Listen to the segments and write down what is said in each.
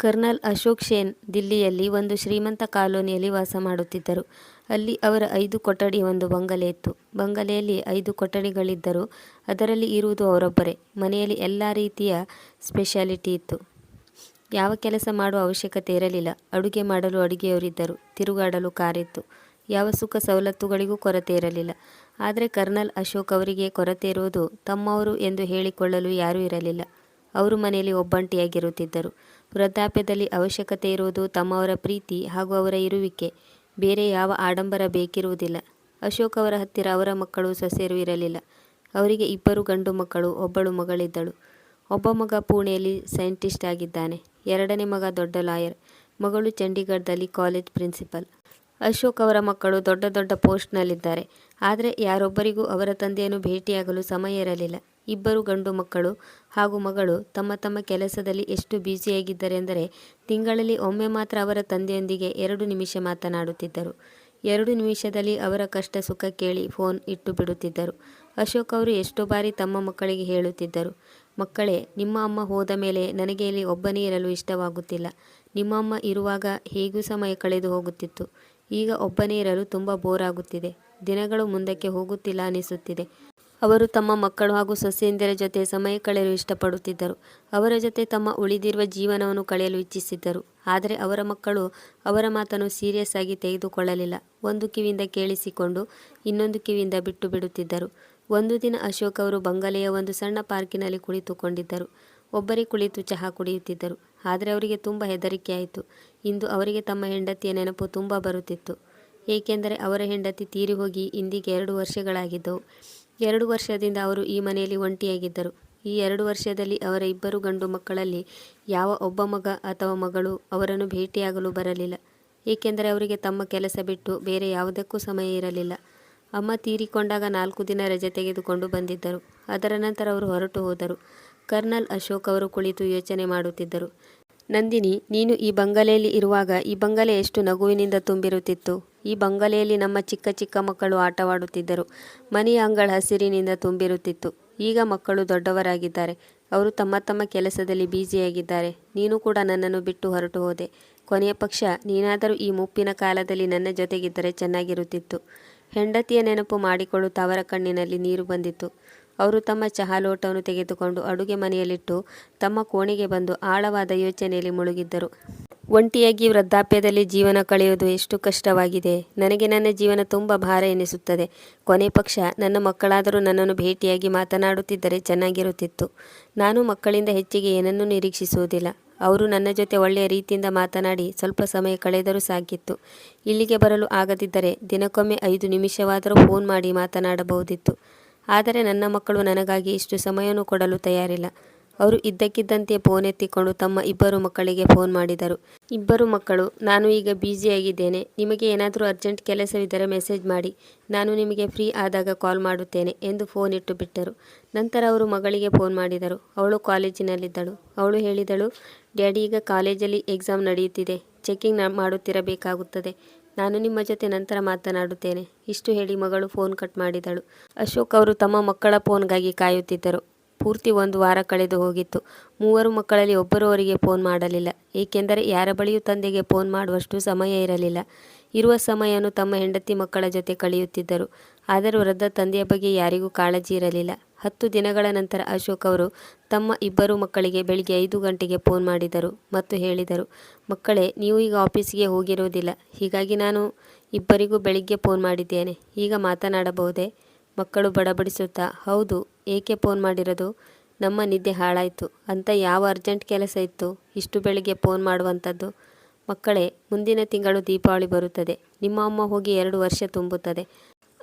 Kernel Ashok Shane ದಿಲ್ಲಿಯಲ್ಲಿ ಒಂದು ಶ್ರೀಮಂತ ಕಾಲೋನಿಯಲ್ಲಿ ವಾಸ ಮಾಡುತ್ತಿದ್ದರು. ಅಲ್ಲಿ ಅವರ ಐದು ಕೊಠಡಿ ಒಂದು ಬಂಗಲೆ ಇತ್ತು. ಬಂಗಲೆಯಲ್ಲಿ ಐದು ಕೊಠಡಿಗಳಿದ್ದರು ಅದರಲ್ಲಿ ಇರುವುದು ಅವರೊಬ್ಬರೇ. ಮನೆಯಲ್ಲಿ ಎಲ್ಲ ರೀತಿಯ ಸ್ಪೆಷಾಲಿಟಿ ಇತ್ತು. ಯಾವ ಕೆಲಸ ಮಾಡುವ ಅವಶ್ಯಕತೆ ಇರಲಿಲ್ಲ. ಅಡುಗೆ ಮಾಡಲು ಅಡುಗೆಯವರಿದ್ದರು. ತಿರುಗಾಡಲು ಕಾರಿತ್ತು. ಯಾವ ಸುಖ ಸವಲತ್ತುಗಳಿಗೂ ಕೊರತೆ ಇರಲಿಲ್ಲ. ಆದರೆ ಕರ್ನಲ್ ಅಶೋಕ್ ಅವರಿಗೆ ಕೊರತೆ ಇರುವುದು ತಮ್ಮವರು ಎಂದು ಹೇಳಿಕೊಳ್ಳಲು ಯಾರೂ ಇರಲಿಲ್ಲ. ಅವರು ಮನೆಯಲ್ಲಿ ಒಬ್ಬಂಟಿಯಾಗಿರುತ್ತಿದ್ದರು. ವೃದ್ಧಾಪ್ಯದಲ್ಲಿ ಅವಶ್ಯಕತೆ ಇರುವುದು ತಮ್ಮವರ ಪ್ರೀತಿ ಹಾಗೂ ಅವರ ಇರುವಿಕೆ. ಬೇರೆ ಯಾವ ಆಡಂಬರ ಬೇಕಿರುವುದಿಲ್ಲ. ಅಶೋಕ್ ಅವರ ಹತ್ತಿರ ಅವರ ಮಕ್ಕಳು ಸೊಸೆಯರು ಇರಲಿಲ್ಲ. ಅವರಿಗೆ ಇಬ್ಬರು ಗಂಡು ಮಕ್ಕಳು, ಒಬ್ಬಳು ಮಗಳಿದ್ದಳು. ಒಬ್ಬ ಮಗ ಪುಣೆಯಲ್ಲಿ ಸೈಂಟಿಸ್ಟ್ ಆಗಿದ್ದಾನೆ. ಎರಡನೇ ಮಗ ದೊಡ್ಡ ಲಾಯರ್. ಮಗಳು ಚಂಡೀಗಢದಲ್ಲಿ ಕಾಲೇಜ್ ಪ್ರಿನ್ಸಿಪಲ್. ಅಶೋಕ್ ಅವರ ಮಕ್ಕಳು ದೊಡ್ಡ ದೊಡ್ಡ ಪೋಸ್ಟ್ನಲ್ಲಿದ್ದಾರೆ. ಆದರೆ ಯಾರೊಬ್ಬರಿಗೂ ಅವರ ತಂದೆಯನ್ನು ಭೇಟಿಯಾಗಲು ಸಮಯ ಇರಲಿಲ್ಲ. ಇಬ್ಬರು ಗಂಡು ಮಕ್ಕಳು ಹಾಗೂ ಮಗಳು ತಮ್ಮ ತಮ್ಮ ಕೆಲಸದಲ್ಲಿ ಎಷ್ಟು ಬ್ಯುಸಿಯಾಗಿದ್ದರೆಂದರೆ ತಿಂಗಳಲ್ಲಿ ಒಮ್ಮೆ ಮಾತ್ರ ಅವರ ತಂದೆಯೊಂದಿಗೆ ಎರಡು ನಿಮಿಷ ಮಾತನಾಡುತ್ತಿದ್ದರು. ಎರಡು ನಿಮಿಷದಲ್ಲಿ ಅವರ ಕಷ್ಟ ಸುಖ ಕೇಳಿ ಫೋನ್ ಇಟ್ಟು ಬಿಡುತ್ತಿದ್ದರು ಅಶೋಕ್ ಅವರು ಎಷ್ಟೋ ಬಾರಿ ತಮ್ಮ ಮಕ್ಕಳಿಗೆ ಹೇಳುತ್ತಿದ್ದರು, ಮಕ್ಕಳೇ, ನಿಮ್ಮ ಅಮ್ಮ ಹೋದ ಮೇಲೆ ನನಗೆ ಇಲ್ಲಿ ಒಬ್ಬನೇ ಇರಲು ಇಷ್ಟವಾಗುತ್ತಿಲ್ಲ. ನಿಮ್ಮ ಅಮ್ಮ ಇರುವಾಗ ಹೇಗೂ ಸಮಯ ಕಳೆದು ಹೋಗುತ್ತಿತ್ತು. ಈಗ ಒಬ್ಬನೇ ಇರಲು ತುಂಬ ಬೋರ್ ಆಗುತ್ತಿದೆ. ದಿನಗಳು ಮುಂದಕ್ಕೆ ಹೋಗುತ್ತಿಲ್ಲ ಅನಿಸುತ್ತಿದೆ. ಅವರು ತಮ್ಮ ಮಕ್ಕಳು ಹಾಗೂ ಸೊಸೆಯಂದಿರ ಜೊತೆ ಸಮಯ ಕಳೆಯಲು ಇಷ್ಟಪಡುತ್ತಿದ್ದರು. ಅವರ ಜೊತೆ ತಮ್ಮ ಉಳಿದಿರುವ ಜೀವನವನ್ನು ಕಳೆಯಲು ಇಚ್ಛಿಸಿದ್ದರು. ಆದರೆ ಅವರ ಮಕ್ಕಳು ಅವರ ಮಾತನ್ನು ಸೀರಿಯಸ್ ಆಗಿ ತೆಗೆದುಕೊಳ್ಳಲಿಲ್ಲ. ಒಂದು ಕಿವಿಯಿಂದ ಕೇಳಿಸಿಕೊಂಡು ಇನ್ನೊಂದು ಕಿವಿಯಿಂದ ಬಿಟ್ಟು ಬಿಡುತ್ತಿದ್ದರು ಒಂದು ದಿನ ಅಶೋಕ್ ಅವರು ಬಂಗಲೆಯ ಒಂದು ಸಣ್ಣ ಪಾರ್ಕಿನಲ್ಲಿ ಕುಳಿತುಕೊಂಡಿದ್ದರು. ಒಬ್ಬರೇ ಕುಳಿತು ಚಹಾ ಕುಡಿಯುತ್ತಿದ್ದರು. ಆದರೆ ಅವರಿಗೆ ತುಂಬ ಹೆದರಿಕೆಯಾಯಿತು. ಇಂದು ಅವರಿಗೆ ತಮ್ಮ ಹೆಂಡತಿಯ ನೆನಪು ತುಂಬ ಬರುತ್ತಿತ್ತು. ಏಕೆಂದರೆ ಅವರ ಹೆಂಡತಿ ತೀರಿ ಹೋಗಿ ಇಂದಿಗೆ ಎರಡು ವರ್ಷಗಳಾಗಿದ್ದವು. ಎರಡು ವರ್ಷದಿಂದ ಅವರು ಈ ಮನೆಯಲ್ಲಿ ಒಂಟಿಯಾಗಿದ್ದರು. ಈ ಎರಡು ವರ್ಷದಲ್ಲಿ ಅವರ ಇಬ್ಬರು ಗಂಡು ಮಕ್ಕಳಲ್ಲಿ ಯಾವ ಒಬ್ಬ ಮಗ ಅಥವಾ ಮಗಳು ಅವರನ್ನು ಭೇಟಿಯಾಗಲು ಬರಲಿಲ್ಲ. ಏಕೆಂದರೆ ಅವರಿಗೆ ತಮ್ಮ ಕೆಲಸ ಬಿಟ್ಟು ಬೇರೆ ಯಾವುದಕ್ಕೂ ಸಮಯ ಇರಲಿಲ್ಲ. ಅಮ್ಮ ತೀರಿಕೊಂಡಾಗ ನಾಲ್ಕು ದಿನ ರಜೆ ತೆಗೆದುಕೊಂಡು ಬಂದಿದ್ದರು. ಅದರ ನಂತರ ಅವರು ಹೊರಟು ಹೋದರು. ಕರ್ನಲ್ ಅಶೋಕ್ ಅವರು ಕುಳಿತು ಯೋಚನೆ ಮಾಡುತ್ತಿದ್ದರು. ನಂದಿನಿ, ನೀನು ಈ ಬಂಗಲೆಯಲ್ಲಿ ಇರುವಾಗ ಈ ಬಂಗಲೆ ಎಷ್ಟು ನಗುವಿನಿಂದ ತುಂಬಿರುತ್ತಿತ್ತು. ಈ ಬಂಗಲೆಯಲ್ಲಿ ನಮ್ಮ ಚಿಕ್ಕ ಚಿಕ್ಕ ಮಕ್ಕಳು ಆಟವಾಡುತ್ತಿದ್ದರು. ಮನೆಯ ಅಂಗಳ ಹಸಿರಿನಿಂದ ತುಂಬಿರುತ್ತಿತ್ತು. ಈಗ ಮಕ್ಕಳು ದೊಡ್ಡವರಾಗಿದ್ದಾರೆ. ಅವರು ತಮ್ಮ ತಮ್ಮ ಕೆಲಸದಲ್ಲಿ ಬ್ಯುಸಿಯಾಗಿದ್ದಾರೆ. ನೀನು ಕೂಡ ನನ್ನನ್ನು ಬಿಟ್ಟು ಹೊರಟು ಹೋದೆ. ಕೊನೆಯ ಪಕ್ಷ, ನೀನಾದರೂ ಈ ಮುಪ್ಪಿನ ಕಾಲದಲ್ಲಿ ನನ್ನ ಜೊತೆಗಿದ್ದರೆ ಚೆನ್ನಾಗಿರುತ್ತಿತ್ತು. ಹೆಂಡತಿಯ ನೆನಪು ಮಾಡಿಕೊಳ್ಳುತ್ತಾ ಅವರ ಕಣ್ಣಿನಲ್ಲಿ ನೀರು ಬಂದಿತ್ತು ಅವರು ತಮ್ಮ ಚಹಾ ಲೋಟವನ್ನು ತೆಗೆದುಕೊಂಡು ಅಡುಗೆ ಮನೆಯಲ್ಲಿಟ್ಟು ತಮ್ಮ ಕೋಣೆಗೆ ಬಂದು ಆಳವಾದ ಯೋಚನೆಯಲ್ಲಿ ಮುಳುಗಿದ್ದರು. ಒಂಟಿಯಾಗಿ ವೃದ್ಧಾಪ್ಯದಲ್ಲಿ ಜೀವನ ಕಳೆಯುವುದು ಎಷ್ಟು ಕಷ್ಟವಾಗಿದೆ. ನನಗೆ ನನ್ನ ಜೀವನ ತುಂಬ ಭಾರ ಎನಿಸುತ್ತದೆ. ಕೊನೆ ಪಕ್ಷ ನನ್ನ ಮಕ್ಕಳಾದರೂ ನನ್ನನ್ನು ಭೇಟಿಯಾಗಿ ಮಾತನಾಡುತ್ತಿದ್ದರೆ ಚೆನ್ನಾಗಿರುತ್ತಿತ್ತು. ನಾನು ಮಕ್ಕಳಿಂದ ಹೆಚ್ಚಿಗೆ ಏನನ್ನೂ ನಿರೀಕ್ಷಿಸುವುದಿಲ್ಲ. ಅವರು ನನ್ನ ಜೊತೆ ಒಳ್ಳೆಯ ರೀತಿಯಿಂದ ಮಾತನಾಡಿ ಸ್ವಲ್ಪ ಸಮಯ ಕಳೆದರೂ ಸಾಕಿತ್ತು. ಇಲ್ಲಿಗೆ ಬರಲು ಆಗದಿದ್ದರೆ ದಿನಕ್ಕೊಮ್ಮೆ ಐದು ನಿಮಿಷವಾದರೂ ಫೋನ್ ಮಾಡಿ ಮಾತನಾಡಬಹುದಿತ್ತು. ಆದರೆ ನನ್ನ ಮಕ್ಕಳು ನನಗಾಗಿ ಇಷ್ಟು ಸಮಯವನ್ನು ಕೊಡಲು ತಯಾರಿಲ್ಲ. ಅವರು ಇದ್ದಕ್ಕಿದ್ದಂತೆ ಫೋನ್ ಎತ್ತಿಕೊಂಡು ತಮ್ಮ ಇಬ್ಬರು ಮಕ್ಕಳಿಗೆ ಫೋನ್ ಮಾಡಿದರು. ಇಬ್ಬರು ಮಕ್ಕಳು, ನಾನು ಈಗ ಬ್ಯುಸಿಯಾಗಿದ್ದೇನೆ. ನಿಮಗೆ ಏನಾದರೂ ಅರ್ಜೆಂಟ್ ಕೆಲಸವಿದ್ದರೆ ಮೆಸೇಜ್ ಮಾಡಿ. ನಾನು ನಿಮಗೆ ಫ್ರೀ ಆದಾಗ ಕಾಲ್ ಮಾಡುತ್ತೇನೆ ಎಂದು ಫೋನ್ ಇಟ್ಟುಬಿಟ್ಟರು. ನಂತರ ಅವರು ಮಗಳಿಗೆ ಫೋನ್ ಮಾಡಿದರು. ಅವಳು ಕಾಲೇಜಿನಲ್ಲಿದ್ದಳು. ಅವಳು ಹೇಳಿದಳು, ಡ್ಯಾಡಿ ಈಗ ಕಾಲೇಜಲ್ಲಿ ಎಕ್ಸಾಮ್ ನಡೆಯುತ್ತಿದೆ. ಚೆಕಿಂಗ್ ಮಾಡುತ್ತಿರಬೇಕಾಗುತ್ತದೆ. ನಾನು ನಿಮ್ಮ ಜೊತೆ ನಂತರ ಮಾತನಾಡುತ್ತೇನೆ. ಇಷ್ಟು ಹೇಳಿ ಮಗಳು ಫೋನ್ ಕಟ್ ಮಾಡಿದಳು. ಅಶೋಕ್ ಅವರು ತಮ್ಮ ಮಕ್ಕಳ ಫೋನ್ಗಾಗಿ ಕಾಯುತ್ತಿದ್ದರು. ಪೂರ್ತಿ ಒಂದು ವಾರ ಕಳೆದು ಹೋಗಿತ್ತು. ಮೂವರು ಮಕ್ಕಳಲ್ಲಿ ಒಬ್ಬರು ಅವರಿಗೆ ಫೋನ್ ಮಾಡಲಿಲ್ಲ. ಏಕೆಂದರೆ ಯಾರ ಬಳಿಯೂ ತಂದೆಗೆ ಫೋನ್ ಮಾಡುವಷ್ಟು ಸಮಯ ಇರಲಿಲ್ಲ. ಇರುವ ಸಮಯವನ್ನು ತಮ್ಮ ಹೆಂಡತಿ ಮಕ್ಕಳ ಜೊತೆ ಕಳೆಯುತ್ತಿದ್ದರು. ಆದರೂ ವೃದ್ಧ ತಂದೆಯ ಬಗ್ಗೆ ಯಾರಿಗೂ ಕಾಳಜಿ ಇರಲಿಲ್ಲ. ಹತ್ತು ದಿನಗಳ ನಂತರ ಅಶೋಕ್ ಅವರು ತಮ್ಮ ಇಬ್ಬರು ಮಕ್ಕಳಿಗೆ ಬೆಳಿಗ್ಗೆ ಐದು ಗಂಟೆಗೆ ಫೋನ್ ಮಾಡಿದರು ಮತ್ತು ಹೇಳಿದರು, ಮಕ್ಕಳೇ, ನೀವು ಈಗ ಆಫೀಸಿಗೆ ಹೋಗಿರುವುದಿಲ್ಲ. ಹೀಗಾಗಿ ನಾನು ಇಬ್ಬರಿಗೂ ಬೆಳಿಗ್ಗೆ ಫೋನ್ ಮಾಡಿದ್ದೇನೆ. ಈಗ ಮಾತನಾಡಬಹುದೇ. ಮಕ್ಕಳು ಬಡಬಡಿಸುತ್ತಾ, ಹೌದು, ಏಕೆ ಫೋನ್ ಮಾಡಿರೋದು. ನಮ್ಮ ನಿದ್ದೆ ಹಾಳಾಯಿತು ಅಂತ ಯಾವ ಅರ್ಜೆಂಟ್ ಕೆಲಸ ಇತ್ತು ಇಷ್ಟು ಬೆಳಿಗ್ಗೆ ಫೋನ್ ಮಾಡುವಂಥದ್ದು. ಮಕ್ಕಳೇ, ಮುಂದಿನ ತಿಂಗಳು ದೀಪಾವಳಿ ಬರುತ್ತದೆ. ನಿಮ್ಮ ಅಮ್ಮ ಹೋಗಿ ಎರಡು ವರ್ಷ ತುಂಬುತ್ತದೆ.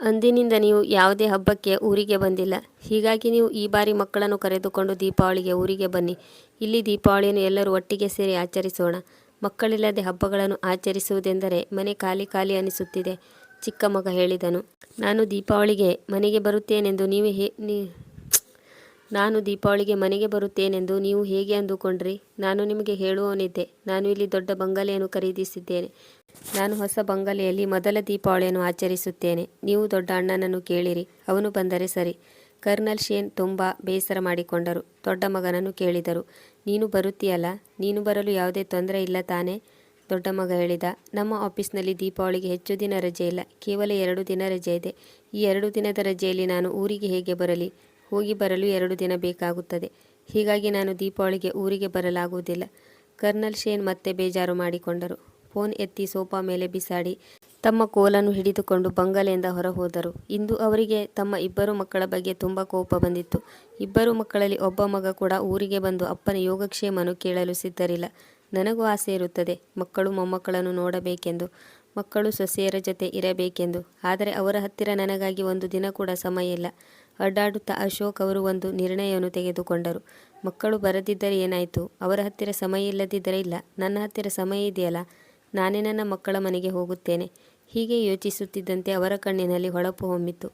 ಅಂದಿನಿಂದ ನೀವು ಯಾವುದೇ ಹಬ್ಬಕ್ಕೆ ಊರಿಗೆ ಬಂದಿಲ್ಲ. ಹೀಗಾಗಿ ನೀವು ಈ ಬಾರಿ ಮಕ್ಕಳನ್ನು ಕರೆದುಕೊಂಡು ದೀಪಾವಳಿಗೆ ಊರಿಗೆ ಬನ್ನಿ. ಇಲ್ಲಿ ದೀಪಾವಳಿಯನ್ನು ಎಲ್ಲರೂ ಒಟ್ಟಿಗೆ ಸೇರಿ ಆಚರಿಸೋಣ. ಮಕ್ಕಳಿಲ್ಲದೆ ಹಬ್ಬಗಳನ್ನು ಆಚರಿಸುವುದೆಂದರೆ ಮನೆ ಖಾಲಿ ಖಾಲಿ ಅನಿಸುತ್ತಿದೆ. ಚಿಕ್ಕ ಮಗ ಹೇಳಿದನು. ನಾನು ದೀಪಾವಳಿಗೆ ಮನೆಗೆ ಬರುತ್ತೇನೆಂದು ನೀವು ಹೇ ನಾನು ದೀಪಾವಳಿಗೆ ಮನೆಗೆ ಬರುತ್ತೇನೆಂದು ನೀವು ಹೇಗೆ ಅಂದುಕೊಂಡ್ರಿ. ನಾನು ನಿಮಗೆ ಹೇಳುವವನಿದ್ದೆ. ನಾನು ಇಲ್ಲಿ ದೊಡ್ಡ ಬಂಗಲೆಯನ್ನು ಖರೀದಿಸಿದ್ದೇನೆ. ನಾನು ಹೊಸ ಬಂಗಲೆಯಲ್ಲಿ ಮೊದಲ ದೀಪಾವಳಿಯನ್ನು ಆಚರಿಸುತ್ತೇನೆ. ನೀವು ದೊಡ್ಡ ಅಣ್ಣನನ್ನು ಕೇಳಿರಿ. ಅವನು ಬಂದರೆ ಸರಿ. ಕರ್ನಲ್ ಶೇನ್ ತುಂಬ ಬೇಸರ ಮಾಡಿಕೊಂಡರು ದೊಡ್ಡ ಮಗನನ್ನು ಕೇಳಿದರು ನೀನು ಬರುತ್ತೀಯಲ್ಲ ನೀನು ಬರಲು ಯಾವುದೇ ತೊಂದರೆ ಇಲ್ಲ ತಾನೇ ದೊಡ್ಡ ಮಗ ಹೇಳಿದ, ನಮ್ಮ ಆಫೀಸ್ನಲ್ಲಿ ದೀಪಾವಳಿಗೆ ಹೆಚ್ಚು ದಿನ ರಜೆ ಇಲ್ಲ, ಕೇವಲ ಎರಡು ದಿನ ರಜೆ ಇದೆ. ಈ ಎರಡು ದಿನದ ರಜೆಯಲ್ಲಿ ನಾನು ಊರಿಗೆ ಹೇಗೆ ಬರಲಿ? ಹೋಗಿ ಬರಲು ಎರಡು ದಿನ ಬೇಕಾಗುತ್ತದೆ. ಹೀಗಾಗಿ ನಾನು ದೀಪಾವಳಿಗೆ ಊರಿಗೆ ಬರಲಾಗುವುದಿಲ್ಲ. ಕರ್ನಲ್ ಶೇನ್ ಮತ್ತೆ ಬೇಜಾರು ಮಾಡಿಕೊಂಡರು. ಫೋನ್ ಎತ್ತಿ ಸೋಫಾ ಮೇಲೆ ಬಿಸಾಡಿ, ತಮ್ಮ ಕೋಲನ್ನು ಹಿಡಿದುಕೊಂಡು ಬಂಗಲೆಯಿಂದ ಹೊರಹೋದರು. ಇಂದು ಅವರಿಗೆ ತಮ್ಮ ಇಬ್ಬರು ಮಕ್ಕಳ ಬಗ್ಗೆ ತುಂಬ ಕೋಪ ಬಂದಿತ್ತು. ಇಬ್ಬರು ಮಕ್ಕಳಲ್ಲಿ ಒಬ್ಬ ಮಗ ಕೂಡ ಊರಿಗೆ ಬಂದು ಅಪ್ಪನ ಯೋಗಕ್ಷೇಮನು ಕೇಳಲು ಸಿದ್ಧರಿಲ್ಲ. ನನಗೂ ಆಸೆ ಇರುತ್ತದೆ. ಮಕ್ಕಳು ಮೊಮ್ಮಕ್ಕಳನ್ನು ನೋಡಬೇಕೆಂದು, ಮಕ್ಕಳು ಸೊಸೆಯರ ಜೊತೆ ಇರಬೇಕೆಂದು. ಆದರೆ ಅವರ ಹತ್ತಿರ ನನಗಾಗಿ ಒಂದು ದಿನ ಕೂಡ ಸಮಯ ಇಲ್ಲ. ಅಡ್ಡಾಡುತ್ತಾ ಅಶೋಕ್ ಅವರು ಒಂದು ನಿರ್ಣಯವನ್ನು ತೆಗೆದುಕೊಂಡರು. ಮಕ್ಕಳು ಬರದಿದ್ದರೆ ಏನಾಯಿತು? ಅವರ ಹತ್ತಿರ ಸಮಯ ಇಲ್ಲದಿದ್ದರೆ ಇಲ್ಲ. ನನ್ನ ಹತ್ತಿರ ಸಮಯ ಇದೆಯಲ್ಲ? ನಾನೇ ನನ್ನ ಮಕ್ಕಳ ಮನೆಗೆ ಹೋಗುತ್ತೇನೆ. ಹೀಗೆ ಯೋಚಿಸುತ್ತಿದ್ದಂತೆ ಅವರ ಕಣ್ಣಿನಲ್ಲಿ ಹೊಳಪು ಹೊಮ್ಮಿತು.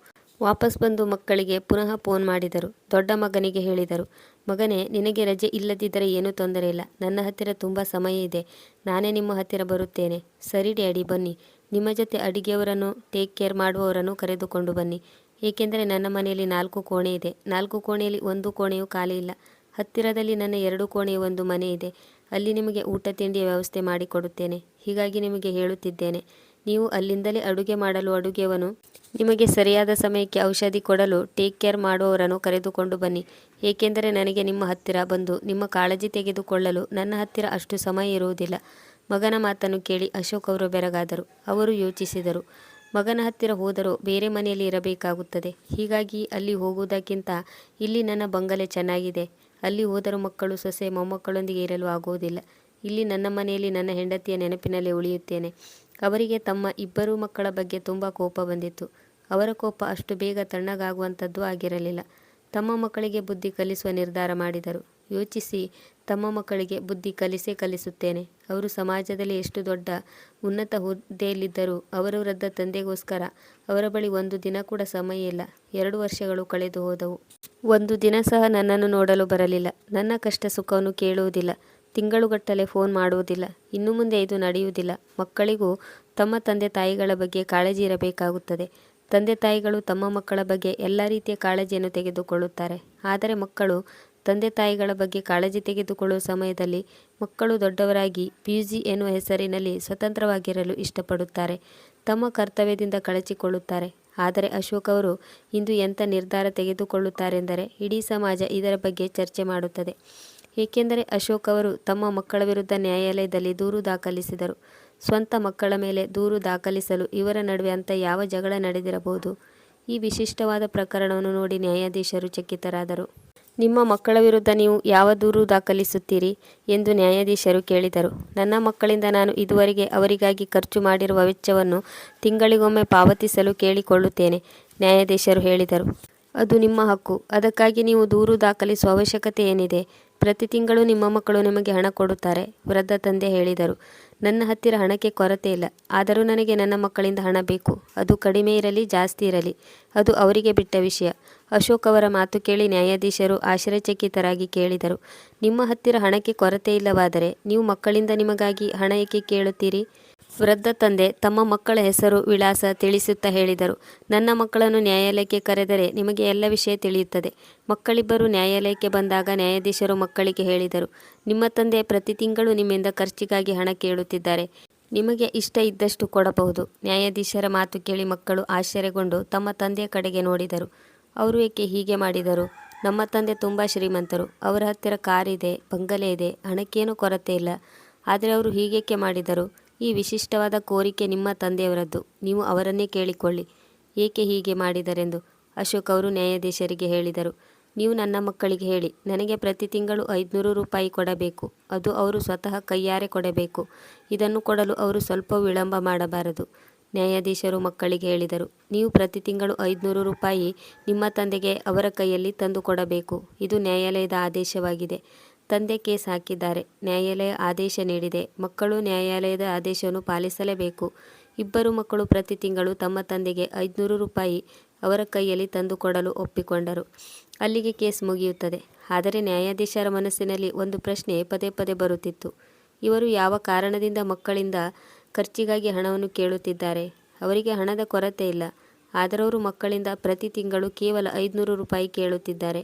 ವಾಪಸ್ ಬಂದು ಮಕ್ಕಳಿಗೆ ಪುನಃ ಫೋನ್ ಮಾಡಿದರು. ದೊಡ್ಡ ಮಗನಿಗೆ ಹೇಳಿದರು ಮಗನೇ, ನಿನಗೆ ರಜೆ ಇಲ್ಲದಿದ್ದರೆ ಏನೂ ತೊಂದರೆ ಇಲ್ಲ. ನನ್ನ ಹತ್ತಿರ ತುಂಬ ಸಮಯ ಇದೆ. ನಾನೇ ನಿಮ್ಮ ಹತ್ತಿರ ಬರುತ್ತೇನೆ. ಸರಿ ಡ್ಯಾಡಿ, ಬನ್ನಿ. ನಿಮ್ಮ ಜೊತೆ ಅಡಿಗೆಯವರನ್ನು ಟೇಕ್ ಕೇರ್ ಮಾಡುವವರನ್ನು ಕರೆದುಕೊಂಡು ಬನ್ನಿ. ಏಕೆಂದರೆ ನನ್ನ ಮನೆಯಲ್ಲಿ ನಾಲ್ಕು ಕೋಣೆ ಇದೆ. ನಾಲ್ಕು ಕೋಣೆಯಲ್ಲಿ ಒಂದು ಕೋಣೆಯು ಖಾಲಿ ಇಲ್ಲ. ಹತ್ತಿರದಲ್ಲಿ ನನ್ನ ಎರಡು ಕೋಣೆಯ ಒಂದು ಮನೆ ಇದೆ. ಅಲ್ಲಿ ನಿಮಗೆ ಊಟ, ತಿಂಡಿಯ ವ್ಯವಸ್ಥೆ ಮಾಡಿಕೊಡುತ್ತೇನೆ. ಹೀಗಾಗಿ ನಿಮಗೆ ಹೇಳುತ್ತಿದ್ದೇನೆ. ನೀವು ಅಲ್ಲಿಂದಲೇ ಅಡುಗೆ ಮಾಡಲು ಅಡುಗೆಯವನು. ನಿಮಗೆ ಸರಿಯಾದ ಸಮಯಕ್ಕೆ ಔಷಧಿ ಕೊಡಲು ಟೇಕ್ ಕೇರ್ ಮಾಡುವವರನ್ನು ಕರೆದುಕೊಂಡು ಬನ್ನಿ. ಏಕೆಂದರೆ ನನಗೆ ನಿಮ್ಮ ಹತ್ತಿರ ಬಂದು ನಿಮ್ಮ ಕಾಳಜಿ ತೆಗೆದುಕೊಳ್ಳಲು ನನ್ನ ಹತ್ತಿರ ಅಷ್ಟು ಸಮಯ ಇರುವುದಿಲ್ಲ. ಮಗನ ಮಾತನ್ನು ಕೇಳಿ ಅಶೋಕ್ ಅವರು ಬೆರಗಾದರು. ಅವರು ಯೋಚಿಸಿದರು. ಮಗನ ಹತ್ತಿರ ಹೋದರೂ ಬೇರೆ ಮನೆಯಲ್ಲಿ ಇರಬೇಕಾಗುತ್ತದೆ. ಹೀಗಾಗಿ ಅಲ್ಲಿ ಹೋಗುವುದಕ್ಕಿಂತ ಇಲ್ಲಿ ನನ್ನ ಬಂಗಲೆ ಚೆನ್ನಾಗಿದೆ. ಅಲ್ಲಿ ಹೋದರೂ ಮಕ್ಕಳು, ಸೊಸೆ, ಮೊಮ್ಮಕ್ಕಳೊಂದಿಗೆ ಇರಲು ಆಗುವುದಿಲ್ಲ. ಇಲ್ಲಿ ನನ್ನ ಮನೆಯಲ್ಲಿ ನನ್ನ ಹೆಂಡತಿಯ ನೆನಪಿನಲ್ಲಿ ಉಳಿಯುತ್ತೇನೆ. ಅವರಿಗೆ ತಮ್ಮ ಇಬ್ಬರು ಮಕ್ಕಳ ಬಗ್ಗೆ ತುಂಬ ಕೋಪ ಬಂದಿತ್ತು. ಅವರ ಕೋಪ ಅಷ್ಟು ಬೇಗ ತಣ್ಣಗಾಗುವಂಥದ್ದು ಆಗಿರಲಿಲ್ಲ. ತಮ್ಮ ಮಕ್ಕಳಿಗೆ ಬುದ್ಧಿ ಕಲಿಸುವ ನಿರ್ಧಾರ ಮಾಡಿದರು. ಯೋಚಿಸಿ, ತಮ್ಮ ಮಕ್ಕಳಿಗೆ ಬುದ್ಧಿ ಕಲಿಸೇ ಕಲಿಸುತ್ತೇನೆ. ಅವರು ಸಮಾಜದಲ್ಲಿ ಎಷ್ಟು ದೊಡ್ಡ ಉನ್ನತ ಹುದ್ದೆಯಲ್ಲಿದ್ದರೂ ಅವರವರದ್ದ ತಂದೆಗೋಸ್ಕರ ಅವರ ಬಳಿ ಒಂದು ದಿನ ಕೂಡ ಸಮಯ ಇಲ್ಲ. ಎರಡು ವರ್ಷಗಳು ಕಳೆದು ಹೋದವು. ಒಂದು ದಿನ ಸಹ ನನ್ನನ್ನು ನೋಡಲು ಬರಲಿಲ್ಲ. ನನ್ನ ಕಷ್ಟ ಸುಖವನ್ನು ಕೇಳುವುದಿಲ್ಲ. ತಿಂಗಳುಗಟ್ಟಲೆ ಫೋನ್ ಮಾಡುವುದಿಲ್ಲ. ಇನ್ನು ಮುಂದೆ ಇದು ನಡೆಯುವುದಿಲ್ಲ. ಮಕ್ಕಳಿಗೂ ತಮ್ಮ ತಂದೆ ತಾಯಿಗಳ ಬಗ್ಗೆ ಕಾಳಜಿ ಇರಬೇಕಾಗುತ್ತದೆ. ತಂದೆ ತಾಯಿಗಳು ತಮ್ಮ ಮಕ್ಕಳ ಬಗ್ಗೆ ಎಲ್ಲ ರೀತಿಯ ಕಾಳಜಿಯನ್ನು ತೆಗೆದುಕೊಳ್ಳುತ್ತಾರೆ. ಆದರೆ ಮಕ್ಕಳು ತಂದೆ ತಾಯಿಗಳ ಬಗ್ಗೆ ಕಾಳಜಿ ತೆಗೆದುಕೊಳ್ಳುವ ಸಮಯದಲ್ಲಿ ಮಕ್ಕಳು ದೊಡ್ಡವರಾಗಿ ಪಿ ಜಿ ಎನ್ನುವ ಹೆಸರಿನಲ್ಲಿ ಸ್ವತಂತ್ರವಾಗಿರಲು ಇಷ್ಟಪಡುತ್ತಾರೆ. ತಮ್ಮ ಕರ್ತವ್ಯದಿಂದ ಕಳಚಿಕೊಳ್ಳುತ್ತಾರೆ. ಆದರೆ ಅಶೋಕ್ ಅವರು ಇಂದು ಎಂಥ ನಿರ್ಧಾರ ತೆಗೆದುಕೊಳ್ಳುತ್ತಾರೆಂದರೆ ಇಡೀ ಸಮಾಜ ಇದರ ಬಗ್ಗೆ ಚರ್ಚೆ ಮಾಡುತ್ತದೆ. ಏಕೆಂದರೆ ಅಶೋಕ್ ಅವರು ತಮ್ಮ ಮಕ್ಕಳ ವಿರುದ್ಧ ನ್ಯಾಯಾಲಯದಲ್ಲಿ ದೂರು ದಾಖಲಿಸಿದರು. ಸ್ವಂತ ಮಕ್ಕಳ ಮೇಲೆ ದೂರು ದಾಖಲಿಸಲು ಇವರ ನಡುವೆ ಅಂತ ಯಾವ ಜಗಳ ನಡೆದಿರಬಹುದು? ಈ ವಿಶಿಷ್ಟವಾದ ಪ್ರಕರಣವನ್ನು ನೋಡಿ ನ್ಯಾಯಾಧೀಶರು ಚಕಿತರಾದರು. ನಿಮ್ಮ ಮಕ್ಕಳ ವಿರುದ್ಧ ನೀವು ಯಾವ ದೂರು ದಾಖಲಿಸುತ್ತೀರಿ ಎಂದು ನ್ಯಾಯಾಧೀಶರು ಕೇಳಿದರು. ನನ್ನ ಮಕ್ಕಳಿಂದ ನಾನು ಇದುವರೆಗೆ ಅವರಿಗಾಗಿ ಖರ್ಚು ಮಾಡಿರುವ ವೆಚ್ಚವನ್ನು ತಿಂಗಳಿಗೊಮ್ಮೆ ಪಾವತಿಸಲು ಕೇಳಿಕೊಳ್ಳುತ್ತೇನೆ, ನ್ಯಾಯಾಧೀಶರು ಹೇಳಿದರು. ಅದು ನಿಮ್ಮ ಹಕ್ಕು. ಅದಕ್ಕಾಗಿ ನೀವು ದೂರು ದಾಖಲಿಸುವ ಅವಶ್ಯಕತೆ ಏನಿದೆ? ಪ್ರತಿ ತಿಂಗಳು ನಿಮ್ಮ ಮಕ್ಕಳು ನಿಮಗೆ ಹಣ ಕೊಡುತ್ತಾರೆ, ವೃದ್ಧ ತಂದೆ ಹೇಳಿದರು. ನನ್ನ ಹತ್ತಿರ ಹಣಕ್ಕೆ ಕೊರತೆ ಇಲ್ಲ, ಆದರೂ ನನಗೆ ನನ್ನ ಮಕ್ಕಳಿಂದ ಹಣ ಬೇಕು. ಅದು ಕಡಿಮೆ ಇರಲಿ, ಜಾಸ್ತಿ ಇರಲಿ, ಅದು ಅವರಿಗೆ ಬಿಟ್ಟ ವಿಷಯ. ಅಶೋಕ್ ಅವರ ಮಾತು ಕೇಳಿ ನ್ಯಾಯಾಧೀಶರು ಆಶ್ಚರ್ಯಚಕಿತರಾಗಿ ಕೇಳಿದರು. ನಿಮ್ಮ ಹತ್ತಿರ ಹಣಕ್ಕೆ ಕೊರತೆ ಇಲ್ಲವಾದರೆ, ನೀವು ಮಕ್ಕಳಿಂದ ನಿಮಗಾಗಿ ಹಣ ಏಕೆ ಕೇಳುತ್ತೀರಿ? ವೃದ್ಧ ತಂದೆ ತಮ್ಮ ಮಕ್ಕಳ ಹೆಸರು ವಿಳಾಸ ತಿಳಿಸುತ್ತಾ ಹೇಳಿದರು. ನನ್ನ ಮಕ್ಕಳನ್ನು ನ್ಯಾಯಾಲಯಕ್ಕೆ ಕರೆದರೆ ನಿಮಗೆ ಎಲ್ಲ ವಿಷಯ ತಿಳಿಯುತ್ತದೆ. ಮಕ್ಕಳಿಬ್ಬರು ನ್ಯಾಯಾಲಯಕ್ಕೆ ಬಂದಾಗ ನ್ಯಾಯಾಧೀಶರು ಮಕ್ಕಳಿಗೆ ಹೇಳಿದರು. ನಿಮ್ಮ ತಂದೆ ಪ್ರತಿ ತಿಂಗಳು ನಿಮ್ಮಿಂದ ಖರ್ಚಿಗಾಗಿ ಹಣ ಕೇಳುತ್ತಿದ್ದಾರೆ. ನಿಮಗೆ ಇಷ್ಟ ಇದ್ದಷ್ಟು ಕೊಡಬಹುದು. ನ್ಯಾಯಾಧೀಶರ ಮಾತು ಕೇಳಿ ಮಕ್ಕಳು ಆಶ್ಚರ್ಯಗೊಂಡು ತಮ್ಮ ತಂದೆಯ ಕಡೆಗೆ ನೋಡಿದರು. ಅವರು ಏಕೆ ಹೀಗೆ ಮಾಡಿದರು? ನಮ್ಮ ತಂದೆ ತುಂಬ ಶ್ರೀಮಂತರು. ಅವರ ಹತ್ತಿರ ಕಾರಿದೆ, ಬಂಗಲೆ ಇದೆ, ಹಣಕ್ಕೇನೂ ಕೊರತೆ ಇಲ್ಲ. ಆದರೆ ಅವರು ಹೀಗೇಕೆ ಮಾಡಿದರು? ಈ ವಿಶಿಷ್ಟವಾದ ಕೋರಿಕೆ ನಿಮ್ಮ ತಂದೆಯವರದ್ದು. ನೀವು ಅವರನ್ನೇ ಕೇಳಿಕೊಳ್ಳಿ. ಏಕೆ ಹೀಗೆ ಮಾಡಿದರೆಂದು ಅಶೋಕ್ ಅವರು ನ್ಯಾಯಾಧೀಶರಿಗೆ ಹೇಳಿದರು. ನೀವು ನನ್ನ ಮಕ್ಕಳಿಗೆ ಹೇಳಿ, ನನಗೆ ಪ್ರತಿ ತಿಂಗಳು ಐದುನೂರು ರೂಪಾಯಿ ಕೊಡಬೇಕು. ಅದು ಅವರು ಸ್ವತಃ ಕೈಯಾರೆ ಕೊಡಬೇಕು. ಇದನ್ನು ಕೊಡಲು ಅವರು ಸ್ವಲ್ಪ ವಿಳಂಬ ಮಾಡಬಾರದು, ನ್ಯಾಯಾಧೀಶರು ಮಕ್ಕಳಿಗೆ ಹೇಳಿದರು. ನೀವು ಪ್ರತಿ ತಿಂಗಳು ಐದುನೂರು ರೂಪಾಯಿ ನಿಮ್ಮ ತಂದೆಗೆ ಅವರ ಕೈಯಲ್ಲಿ ತಂದು ಕೊಡಬೇಕು. ಇದು ನ್ಯಾಯಾಲಯದ ಆದೇಶವಾಗಿದೆ. ತಂದೆ ಕೇಸ್ ಹಾಕಿದ್ದಾರೆ. ನ್ಯಾಯಾಲಯ ಆದೇಶ ನೀಡಿದೆ. ಮಕ್ಕಳು ನ್ಯಾಯಾಲಯದ ಆದೇಶವನ್ನು ಪಾಲಿಸಲೇಬೇಕು. ಇಬ್ಬರು ಮಕ್ಕಳು ಪ್ರತಿ ತಿಂಗಳು ತಮ್ಮ ತಂದೆಗೆ ಐದುನೂರು ರೂಪಾಯಿ ಅವರ ಕೈಯಲ್ಲಿ ತಂದುಕೊಡಲು ಒಪ್ಪಿಕೊಂಡರು. ಅಲ್ಲಿಗೆ ಕೇಸ್ ಮುಗಿಯುತ್ತದೆ. ಆದರೆ ನ್ಯಾಯಾಧೀಶರ ಮನಸ್ಸಿನಲ್ಲಿ ಒಂದು ಪ್ರಶ್ನೆ ಪದೇ ಪದೇ ಬರುತ್ತಿತ್ತು. ಇವರು ಯಾವ ಕಾರಣದಿಂದ ಮಕ್ಕಳಿಂದ ಖರ್ಚಿಗಾಗಿ ಹಣವನ್ನು ಕೇಳುತ್ತಿದ್ದಾರೆ? ಅವರಿಗೆ ಹಣದ ಕೊರತೆ ಇಲ್ಲ. ಆದರವರು ಮಕ್ಕಳಿಂದ ಪ್ರತಿ ತಿಂಗಳು ಕೇವಲ ಐದುನೂರು ರೂಪಾಯಿ ಕೇಳುತ್ತಿದ್ದಾರೆ.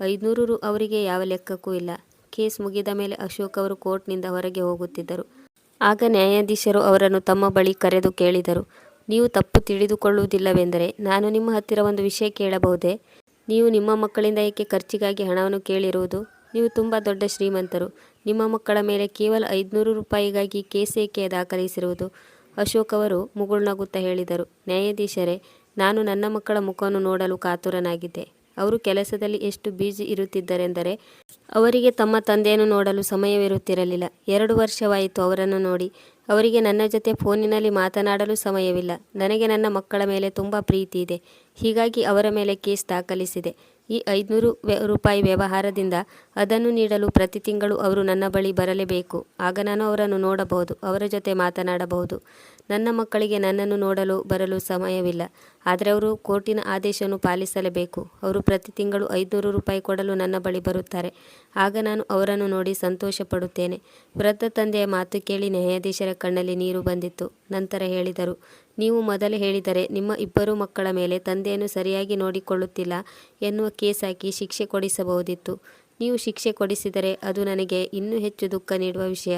ಐದುನೂರು ರು ಅವರಿಗೆ ಯಾವ ಲೆಕ್ಕಕ್ಕೂ ಇಲ್ಲ. ಕೇಸ್ ಮುಗಿದ ಮೇಲೆ ಅಶೋಕ್ ಅವರು ಕೋರ್ಟ್ನಿಂದ ಹೊರಗೆ ಹೋಗುತ್ತಿದ್ದರು. ಆಗ ನ್ಯಾಯಾಧೀಶರು ಅವರನ್ನು ತಮ್ಮ ಬಳಿ ಕರೆದು ಕೇಳಿದರು. ನೀವು ತಪ್ಪು ತಿಳಿದುಕೊಳ್ಳುವುದಿಲ್ಲವೆಂದರೆ ನಾನು ನಿಮ್ಮ ಹತ್ತಿರ ಒಂದು ವಿಷಯ ಕೇಳಬಹುದೇ? ನೀವು ನಿಮ್ಮ ಮಕ್ಕಳಿಂದ ಏಕೆ ಖರ್ಚಿಗಾಗಿ ಹಣವನ್ನು ಕೇಳಿರುವುದು? ನೀವು ತುಂಬ ದೊಡ್ಡ ಶ್ರೀಮಂತರು. ನಿಮ್ಮ ಮಕ್ಕಳ ಮೇಲೆ ಕೇವಲ ಐದುನೂರು ರೂಪಾಯಿಗಾಗಿ ಕೇಸ್ ಏಕೆ ದಾಖಲಿಸಿರುವುದು? ಅಶೋಕ್ ಅವರು ಮುಗುಳ್ನಗುತ್ತಾ ಹೇಳಿದರು. ನ್ಯಾಯಾಧೀಶರೇ, ನಾನು ನನ್ನ ಮಕ್ಕಳ ಮುಖವನ್ನು ನೋಡಲು ಕಾತುರನಾಗಿದ್ದೆ. ಅವರು ಕೆಲಸದಲ್ಲಿ ಎಷ್ಟು ಬ್ಯುಸಿ ಇರುತ್ತಿದ್ದರೆಂದರೆ ಅವರಿಗೆ ತಮ್ಮ ತಂದೆಯನ್ನು ನೋಡಲು ಸಮಯವಿರುತ್ತಿರಲಿಲ್ಲ. ಎರಡು ವರ್ಷವಾಯಿತು ಅವರನ್ನು ನೋಡಿ. ಅವರಿಗೆ ನನ್ನ ಜೊತೆ ಫೋನಿನಲ್ಲಿ ಮಾತನಾಡಲು ಸಮಯವಿಲ್ಲ. ನನಗೆ ನನ್ನ ಮಕ್ಕಳ ಮೇಲೆ ತುಂಬ ಪ್ರೀತಿ ಇದೆ. ಹೀಗಾಗಿ ಅವರ ಮೇಲೆ ಕೇಸ್ ದಾಖಲಿಸಿದೆ. ಈ ಐದುನೂರು ರೂಪಾಯಿ ವ್ಯವಹಾರದಿಂದ ಅದನ್ನು ನೀಡಲು ಪ್ರತಿ ತಿಂಗಳು ಅವರು ನನ್ನ ಬಳಿ ಬರಲೇಬೇಕು. ಆಗ ನಾನು ಅವರನ್ನು ನೋಡಬಹುದು, ಅವರ ಜೊತೆ ಮಾತನಾಡಬಹುದು. ನನ್ನ ಮಕ್ಕಳಿಗೆ ನನ್ನನ್ನು ನೋಡಲು ಬರಲು ಸಮಯವಿಲ್ಲ. ಆದರೆ ಅವರು ಕೋರ್ಟಿನ ಆದೇಶವನ್ನು ಪಾಲಿಸಲೇಬೇಕು. ಅವರು ಪ್ರತಿ ತಿಂಗಳು ಐದುನೂರು ರೂಪಾಯಿ ಕೊಡಲು ನನ್ನ ಬಳಿ ಬರುತ್ತಾರೆ. ಆಗ ನಾನು ಅವರನ್ನು ನೋಡಿ ಸಂತೋಷ ಪಡುತ್ತೇನೆ ವೃದ್ಧ ತಂದೆಯ ಮಾತು ಕೇಳಿ ನ್ಯಾಯಾಧೀಶರ ಕಣ್ಣಲ್ಲಿ ನೀರು ಬಂದಿತ್ತು. ನಂತರ ಹೇಳಿದರು, ನೀವು ಮೊದಲು ಹೇಳಿದರೆ ನಿಮ್ಮ ಇಬ್ಬರು ಮಕ್ಕಳ ಮೇಲೆ ತಂದೆಯನ್ನು ಸರಿಯಾಗಿ ನೋಡಿಕೊಳ್ಳುತ್ತಿಲ್ಲ ಎನ್ನುವ ಕೇಸ್ ಹಾಕಿ ಶಿಕ್ಷೆ ಕೊಡಿಸಬಹುದಿತ್ತು. ನೀವು ಶಿಕ್ಷೆ ಕೊಡಿಸಿದರೆ ಅದು ನನಗೆ ಇನ್ನೂ ಹೆಚ್ಚು ದುಃಖ ನೀಡುವ ವಿಷಯ.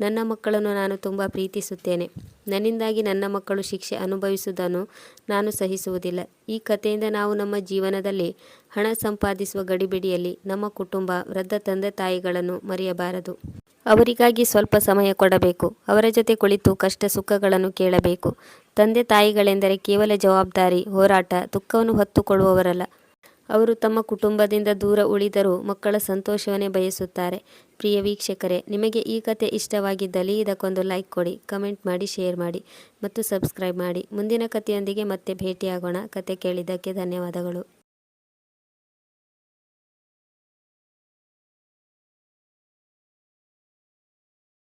ನನ್ನ ಮಕ್ಕಳನ್ನು ನಾನು ತುಂಬ ಪ್ರೀತಿಸುತ್ತೇನೆ. ನನ್ನಿಂದಾಗಿ ನನ್ನ ಮಕ್ಕಳು ಶಿಕ್ಷೆ ಅನುಭವಿಸುವುದನ್ನು ನಾನು ಸಹಿಸುವುದಿಲ್ಲ. ಈ ಕಥೆಯಿಂದ ನಾವು ನಮ್ಮ ಜೀವನದಲ್ಲಿ ಹಣ ಸಂಪಾದಿಸುವ ಗಡಿಬಿಡಿಯಲ್ಲಿ ನಮ್ಮ ಕುಟುಂಬ, ವೃದ್ಧ ತಂದೆ ತಾಯಿಗಳನ್ನು ಮರೆಯಬಾರದು. ಅವರಿಗಾಗಿ ಸ್ವಲ್ಪ ಸಮಯ ಕೊಡಬೇಕು. ಅವರ ಜೊತೆ ಕುಳಿತು ಕಷ್ಟ ಸುಖಗಳನ್ನು ಕೇಳಬೇಕು. ತಂದೆ ತಾಯಿಗಳೆಂದರೆ ಕೇವಲ ಜವಾಬ್ದಾರಿ, ಹೋರಾಟ, ದುಃಖವನ್ನು ಹೊತ್ತುಕೊಳ್ಳುವವರಲ್ಲ. ಅವರು ತಮ್ಮ ಕುಟುಂಬದಿಂದ ದೂರ ಉಳಿದರೂ ಮಕ್ಕಳ ಸಂತೋಷವನ್ನೇ ಬಯಸುತ್ತಾರೆ. ಪ್ರಿಯ ವೀಕ್ಷಕರೇ, ನಿಮಗೆ ಈ ಕತೆ ಇಷ್ಟವಾಗಿದ್ದಲ್ಲಿ ಇದಕ್ಕೊಂದು ಲೈಕ್ ಕೊಡಿ, ಕಮೆಂಟ್ ಮಾಡಿ, ಶೇರ್ ಮಾಡಿ ಮತ್ತು ಸಬ್ಸ್ಕ್ರೈಬ್ ಮಾಡಿ. ಮುಂದಿನ ಕಥೆಯೊಂದಿಗೆ ಮತ್ತೆ ಭೇಟಿಯಾಗೋಣ. ಕತೆ ಕೇಳಿದ್ದಕ್ಕೆ ಧನ್ಯವಾದಗಳು.